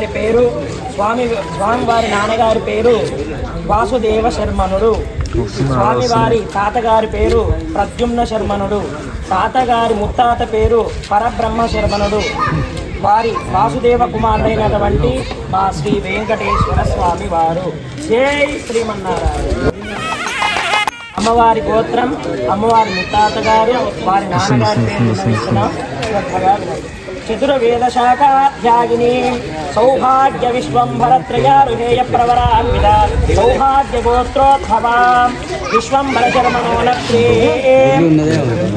స్వామివారి పేరు స్వామి స్వామివారి నాన్నగారి పేరు వాసుదేవ శర్మనుడు. స్వామివారి తాతగారి పేరు ప్రద్యుమ్న శర్మనుడు. తాతగారి ముత్తాత పేరు పరబ్రహ్మ శర్మనుడు. వారి వాసుదేవ కుమారుడైనటువంటి మా శ్రీ వెంకటేశ్వర స్వామి వారు జై శ్రీమన్నారాయణ. అమ్మవారి గోత్రం అమ్మవారి ముత్తాత గారు వారి నాన్నగారి పేరు శ్రద్ధగా చతుర్వేదశాఖాధ్యాయిని సౌభాగ్య విశ్వంభరత్రయారుహేయ ప్రవరాన్విత సౌభాగ్య గోత్రోద్భవా విశ్వంభర శర్మణోనత్రే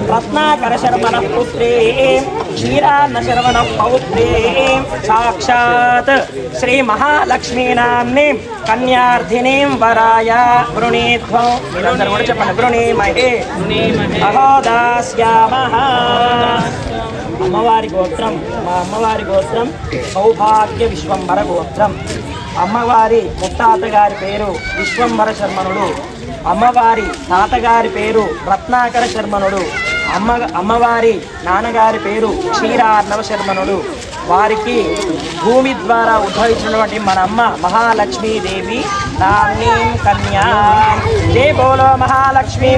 రత్నాకర శర్మణ పుత్రే క్షీరాన్న శర్మణ పౌత్రే సాక్షాత్ శ్రీ మహాలక్ష్మీ నామ్ని కన్యార్థినీం వరాయ వృణీధ్వం చెప్పండి వృణీమహే అహోదాస్యామః అమ్మవారి గోత్రం మా అమ్మవారి గోత్రం సౌభాగ్య విశ్వంబర గోత్రం అమ్మవారి ముత్తాతగారి పేరు విశ్వంబర శర్మనుడు. అమ్మవారి తాతగారి పేరు రత్నాకర శర్మనుడు. అమ్మ అమ్మవారి నాన్నగారి పేరు క్షీరార్ణవ శర్మనుడు. వారికి భూమి ద్వారా ఉద్భవించినటువంటి మన అమ్మ మహాలక్ష్మీదేవి నామ్నీం కన్యా. జై బోలో మహాలక్ష్మీ